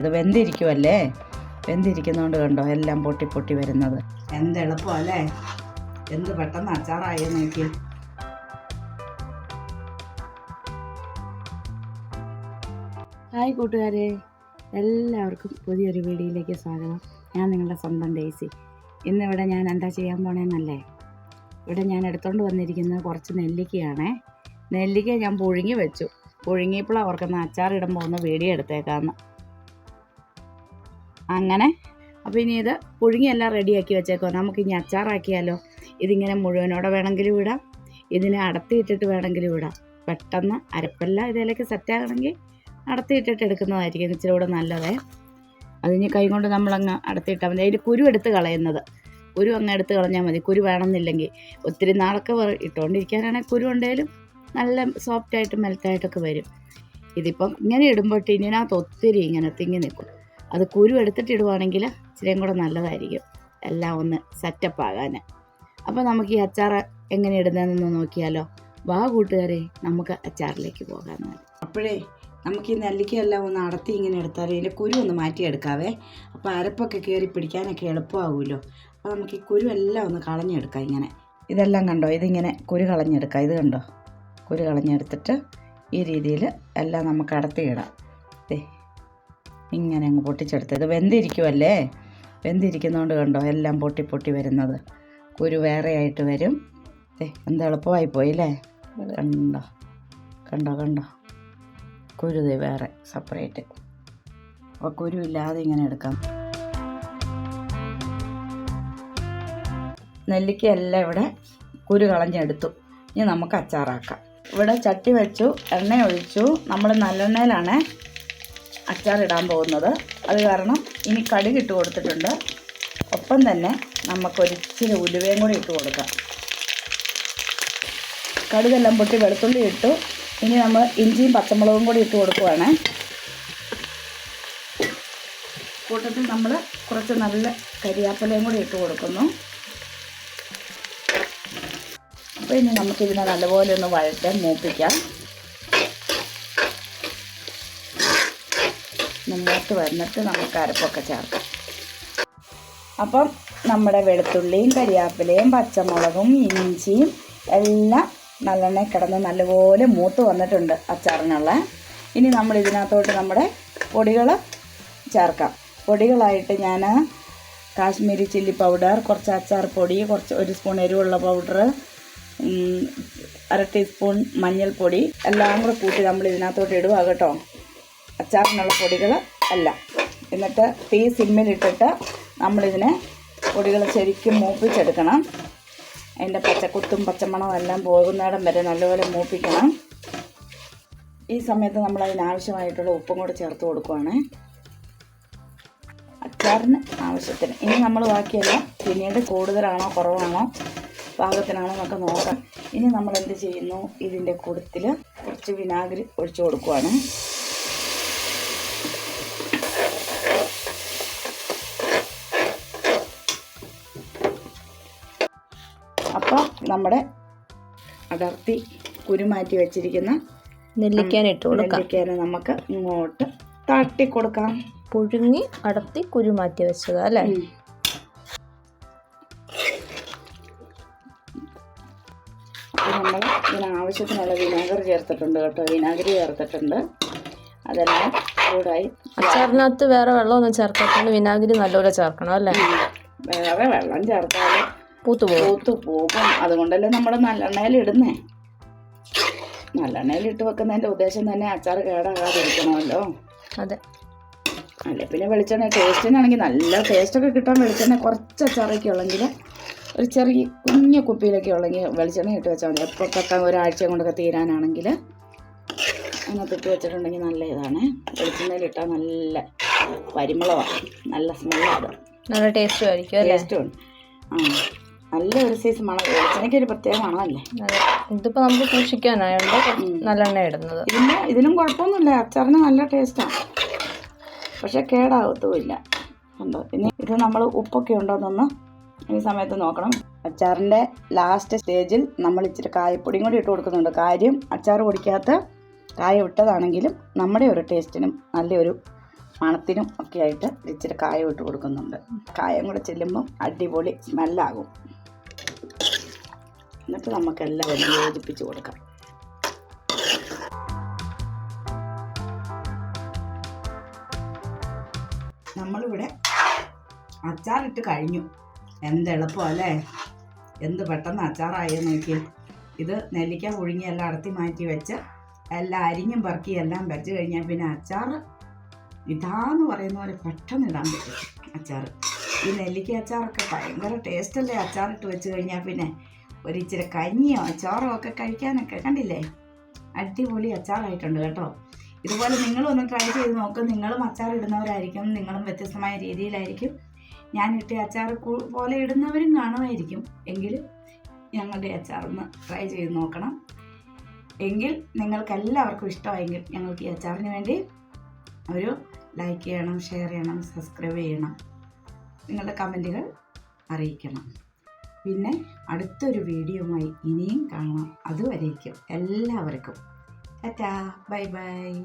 ഇത് വെന്തിരിക്കുമല്ലേ വെന്തിരിക്കുന്നതുകൊണ്ട് കണ്ടോ എല്ലാം പൊട്ടി പൊട്ടി വരുന്നത്. എന്ത് എളുപ്പമല്ലേ എന്ത് പെട്ടെന്ന് അച്ചാറായി നോക്കി. ഹായ് കൂട്ടുകാരെ എല്ലാവർക്കും പുതിയൊരു വീഡിയോയിലേക്ക് സ്വാഗതം. ഞാൻ നിങ്ങളുടെ സ്വന്തം ഡേസി ഇന്നിവിടെ ഞാൻ എന്താ ചെയ്യാൻ പോണേന്നല്ലേ? ഇവിടെ ഞാൻ എടുത്തുകൊണ്ട് വന്നിരിക്കുന്നത് കുറച്ച് നെല്ലിക്കയാണേ. നെല്ലിക്ക ഞാൻ പുഴുങ്ങി വെച്ചു. പുഴുങ്ങിയപ്പോൾ അവർക്കൊന്ന് അച്ചാറിടുമ്പോൾ പോകുന്ന വീഡിയോ എടുത്തേക്കാന്ന്. അങ്ങനെ. അപ്പോൾ ഇനി ഇത് പുഴുങ്ങിയെല്ലാം റെഡിയാക്കി വെച്ചേക്കോ. നമുക്ക് ഇനി അച്ചാറാക്കിയാലോ? ഇതിങ്ങനെ മുഴുവനോടെ വേണമെങ്കിലും ഇടാം. ഇതിനെ അടത്തിയിട്ടിട്ട് വേണമെങ്കിലും ഇടാം. പെട്ടെന്ന് അരപ്പെല്ലാം ഇതിലേക്ക് സെറ്റാകണമെങ്കിൽ അടത്തിയിട്ടിട്ട് എടുക്കുന്നതായിരിക്കും. ഇച്ചിരി കൂടെ നല്ലതേ. അതിന് കൈ കൊണ്ട് നമ്മളങ്ങ് അടത്തിയിട്ടാൽ മതി. അതിൽ കുരു എടുത്ത് കളയുന്നത്. കുരു അങ്ങ് എടുത്ത് കളഞ്ഞാൽ മതി. കുരു വേണമെന്നില്ലെങ്കിൽ. ഒത്തിരി നാളൊക്കെ ഇട്ടുകൊണ്ടിരിക്കാനാണെങ്കിൽ കുരു ഉണ്ടെങ്കിലും നല്ല സോഫ്റ്റായിട്ട് മെൽറ്റായിട്ടൊക്കെ വരും. ഇതിപ്പം ഇങ്ങനെ ഇടുമ്പോൾ ടിന്നിനകത്ത് ഒത്തിരി ഇങ്ങനെ തിങ്ങി നിൽക്കും. അത് കുരു എടുത്തിട്ട് ഇടുവാണെങ്കിൽ ഇച്ചിരിയും കൂടെ നല്ലതായിരിക്കും. എല്ലാം ഒന്ന് സെറ്റപ്പ് ആകാൻ. അപ്പോൾ നമുക്ക് ഈ അച്ചാർ എങ്ങനെ ഇടുന്നതെന്ന് നോക്കിയാലോ? വാ കൂട്ടുകാരെ നമുക്ക് അച്ചാറിലേക്ക് പോകാം. അപ്പോഴേ നമുക്ക് ഈ നെല്ലിക്കയെല്ലാം ഒന്ന് അടത്തി ഇങ്ങനെ എടുത്താൽ ഇതിന്റെ കുരു ഒന്ന് മാറ്റിയെടുക്കാവേ. അപ്പോൾ അരപ്പൊക്കെ കയറി പിടിക്കാനൊക്കെ എളുപ്പമാകുമല്ലോ അപ്പോൾ നമുക്ക് ഈ കുരു എല്ലാം ഒന്ന് കളഞ്ഞെടുക്കാം ഇങ്ങനെ. ഇതെല്ലാം കണ്ടോ? ഇതിങ്ങനെ കുരു കളഞ്ഞെടുക്കാം. ഇത് കണ്ടോ? കുരു കളഞ്ഞെടുത്തിട്ട് ഈ രീതിയിൽ എല്ലാം നമുക്ക് അടത്തിയിടാം ഇങ്ങനെ അങ്ങ് പൊട്ടിച്ചെടുത്ത് ഇത് വെന്തിരിക്കുമല്ലേ വെന്തിരിക്കുന്നതുകൊണ്ട് കണ്ടോ എല്ലാം പൊട്ടി പൊട്ടി വരുന്നത്. കുരു വേറെ ആയിട്ട് വരും എന്ത് എളുപ്പമായി പോയില്ലേ കണ്ടോ? കണ്ടോ കണ്ടോ? കുരു ദേ വേറെ സെപ്പറേറ്റ് അപ്പോൾ കുരു ഇല്ലാതെ ഇങ്ങനെ എടുക്കാം. നെല്ലിക്ക എല്ലാം ഇവിടെ കുരു കളഞ്ഞെടുത്തു. ഇനി നമുക്ക് അച്ചാറാക്കാം. ഇവിടെ ചട്ടി വെച്ചു എണ്ണ ഒഴിച്ചു നമ്മൾ നല്ലെണ്ണയിലാണ് അച്ചാറിടാൻ പോകുന്നത്. അത് കാരണം ഇനി കടുക് ഇട്ട് കൊടുത്തിട്ടുണ്ട്. ഒപ്പം തന്നെ നമുക്കൊരിച്ചിരി ഉലുവയും കൂടി ഇട്ട് കൊടുക്കാം. കടുകെല്ലാം പൊട്ടി വെളുത്തുള്ളി ഇട്ടു. ഇനി നമ്മൾ ഇഞ്ചിയും പച്ചമുളകും കൂടി ഇട്ട് കൊടുക്കുവാണ്. കൂട്ടത്തിൽ നമ്മൾ കുറച്ച് നല്ല കരിയാപ്പലയും കൂടി ഇട്ട് കൊടുക്കുന്നു. അപ്പോൾ ഇനി നമുക്കിതിനെ നല്ലപോലെ ഒന്ന് വഴറ്റാൻ മൂപ്പിക്കാം. മുന്നോട്ട് വന്നിട്ട് നമുക്ക് അരപ്പൊക്കെ ചേർക്കാം. അപ്പം നമ്മുടെ വെളുത്തുള്ളിയും കരിയാപ്പിലയും പച്ചമുളകും ഇഞ്ചിയും എല്ലാം നല്ലെണ്ണ കിടന്ന് നല്ലപോലെ മൂത്ത് വന്നിട്ടുണ്ട് അച്ചാറിനുള്ള. ഇനി നമ്മൾ ഇതിനകത്തോട്ട് നമ്മുടെ പൊടികൾ ചേർക്കാം. പൊടികളായിട്ട് ഞാൻ കാശ്മീരി ചില്ലി പൗഡർ കുറച്ച് അച്ചാർ പൊടി കുറച്ച് ഒരു സ്പൂൺ എരിവുള്ള പൗഡർ അര ടീസ്പൂൺ മഞ്ഞൾപ്പൊടി എല്ലാം കൂടെ കൂട്ടി നമ്മൾ ഇതിനകത്തോട്ട് ഇടുക കേട്ടോ. അച്ചാറിനുള്ള പൊടികൾ എല്ലാം എന്നിട്ട് തീ സിമ്മിലിട്ടിട്ട് നമ്മളിതിനെ പൊടികൾ ശരിക്കും മൂപ്പിച്ചെടുക്കണം. അതിന്റെ പച്ചക്കുത്തും പച്ചമണവും എല്ലാം പോകുന്നിടം വരെ നല്ലപോലെ മൂപ്പിക്കണം. ഈ സമയത്ത് നമ്മൾ അതിനാവശ്യമായിട്ടുള്ള ഉപ്പും കൂടെ ചേർത്ത് കൊടുക്കുവാണ്. അച്ചാറിന് ആവശ്യത്തിന്. ഇനി നമ്മൾ ബാക്കിയെല്ലാം പിന്നീട് കൂടുതലാണോ കുറവാണോ പാകത്തിനാണോ എന്നൊക്കെ നോക്കാം. ഇനി നമ്മൾ എന്ത് ചെയ്യുന്നു? ഇതിന്റെ കൂടത്തിൽ കുറച്ച് വിനാഗിരി ഒഴിച്ചു കൊടുക്കുവാണ്. അപ്പോൾ നമ്മുടെ അടർത്തി കുരുമാറ്റി വെച്ചിരിക്കുന്ന നെല്ലിക്കാൻ ഇട്ട് കൊടുക്കാം നെല്ലിക്കേനെ നമുക്ക് ഇങ്ങോട്ട് തട്ടി കൊടുക്കാം പുഴുങ്ങി അടർത്തി കുരുമാറ്റി വെച്ചത് അല്ലേ? നമ്മൾ ഇതിന് ആവശ്യത്തിനുള്ള വിനാഗിരി ചേർത്തിട്ടുണ്ട് കേട്ടോ. വിനാഗിരി ചേർത്തിട്ടുണ്ട്. അതെല്ലാം ചൂടായി അച്ചാറിനകത്ത് വേറെ വെള്ളമൊന്നും ചേർക്കാത്തതുകൊണ്ട് വിനാഗിരി നല്ലപോലെ ചേർക്കണം അല്ലേ? വേറെ വെള്ളം ചേർത്താൽ പൂത്തു പൂത്ത് പോകും അതുകൊണ്ടല്ലേ നമ്മൾ നല്ലെണ്ണയിൽ ഇടുന്നേ നല്ലെണ്ണയിൽ ഇട്ട് വെക്കുന്നതിന്റെ ഉദ്ദേശം തന്നെ അച്ചാർ കേടാകാതിരിക്കണമല്ലോ. അതെ. അല്ലെ പിന്നെ വെളിച്ചെണ്ണ ടേസ്റ്റിനാണെങ്കിൽ നല്ല ടേസ്റ്റൊക്കെ കിട്ടാൻ വെളിച്ചെണ്ണ കുറച്ച് അച്ചാറൊക്കെ ഉള്ളെങ്കിൽ ഒരു ചെറിയ കുഞ്ഞു കുപ്പിയിലൊക്കെ ഉള്ളെങ്കിൽ വെളിച്ചെണ്ണ ഇട്ട് വെച്ചാൽ മതി. എപ്പോൾ പെട്ടെന്ന് ഒരാഴ്ച കൊണ്ടൊക്കെ തീരാനാണെങ്കിൽ അതിനകത്ത് ഇട്ട് വെച്ചിട്ടുണ്ടെങ്കിൽ നല്ല ഇതാണ് വെളിച്ചെണ്ണയിൽ ഇട്ടാൽ നല്ല പരിമളമാണ് നല്ല സ്മെല്ലാണ് നല്ല ടേസ്റ്റും ആയിരിക്കും ടേസ്റ്റും ആ. നല്ല ഒരു സൈസ് മണം വെളിച്ചെണ്ണയ്ക്ക് ഒരു പ്രത്യേക മണമല്ലേ? ഇതിപ്പോ ഇതിപ്പോൾ നമുക്ക് സൂക്ഷിക്കാനായതുകൊണ്ട് നല്ലെണ്ണ ഇടുന്നത് ഇതിന് ഇതിനും കുഴപ്പമൊന്നുമില്ല. അച്ചാറിന് നല്ല ടേസ്റ്റാണ് പക്ഷെ കേടാകത്തുമില്ല ഉണ്ടോ? ഇനി ഇത് നമ്മൾ ഉപ്പൊക്കെ ഉണ്ടോയെന്നൊന്ന് ഈ സമയത്ത് നോക്കണം. അച്ചാറിന്റെ ലാസ്റ്റ് സ്റ്റേജിൽ നമ്മൾ ഇച്ചിരി കായപ്പൊടിയും കൂടി ഇട്ട് കൊടുക്കുന്നുണ്ട്. കാര്യം അച്ചാർ പൊടിക്കാത്ത കായ ഇട്ടതാണെങ്കിലും നമ്മുടെ ഒരു ടേസ്റ്റിനും നല്ലൊരു മണത്തിനും ഒക്കെ ആയിട്ട് ഇച്ചിരി കായ ഇട്ട് കൊടുക്കുന്നുണ്ട്. കായം കൂടെ ചെല്ലുമ്പം അടിപൊളി സ്മെല്ലാകും എന്നിട്ട് നമുക്കെല്ലാം ഒന്ന് യോജിപ്പിച്ച് കൊടുക്കാം. നമ്മളിവിടെ അച്ചാറിട്ട് കഴിഞ്ഞു. എന്ത് എളുപ്പം അല്ലേ? എന്ത് പെട്ടെന്ന് അച്ചാറായി നോക്കി ഇത് നെല്ലിക്ക പുഴുങ്ങി എല്ലാം അടത്തി മാറ്റി വെച്ച് എല്ലാം അരിഞ്ഞും പറക്കി എല്ലാം വെച്ച് കഴിഞ്ഞാൽ പിന്നെ അച്ചാർ ഇതാന്ന് പറയുന്ന പോലെ പെട്ടെന്ന് ഇടാൻ പറ്റും അച്ചാർ ഈ നെല്ലിക്ക അച്ചാറൊക്കെ ഭയങ്കര ടേസ്റ്റല്ലേ അച്ചാറിട്ട് വെച്ച് കഴിഞ്ഞാൽ പിന്നെ ഒരു ഇച്ചിരി കഞ്ഞിയോ അച്ചാറോ ഒക്കെ കഴിക്കാനൊക്കെ കണ്ടില്ലേ? അടിപൊളി അച്ചാറായിട്ടുണ്ട് കേട്ടോ. ഇതുപോലെ നിങ്ങളും ഒന്ന് ട്രൈ ചെയ്ത് നോക്കും. നിങ്ങളും അച്ചാർ ഇടുന്നവരായിരിക്കും നിങ്ങളും വ്യത്യസ്തമായ രീതിയിലായിരിക്കും. ഞാൻ ഇട്ട അച്ചാർ പോലെ ഇടുന്നവരും കാണുമായിരിക്കും. എങ്കിൽ ഞങ്ങളുടെ അച്ചാർ ഒന്ന് ട്രൈ ചെയ്ത് നോക്കണം. എങ്കിൽ നിങ്ങൾക്ക് എല്ലാവർക്കും ഇഷ്ടമായെങ്കിൽ ഞങ്ങൾക്ക് ഈ അച്ചാറിന് വേണ്ടി ഒരു ലൈക്ക് ചെയ്യണം ഷെയർ ചെയ്യണം സബ്സ്ക്രൈബ് ചെയ്യണം. നിങ്ങളുടെ കമന്റുകൾ അറിയിക്കണം. പിന്നെ അടുത്തൊരു വീഡിയോയുമായി ഇനിയും കാണാം. അതുവരേക്കും എല്ലാവർക്കും. ടാറ്റാ. Bye bye.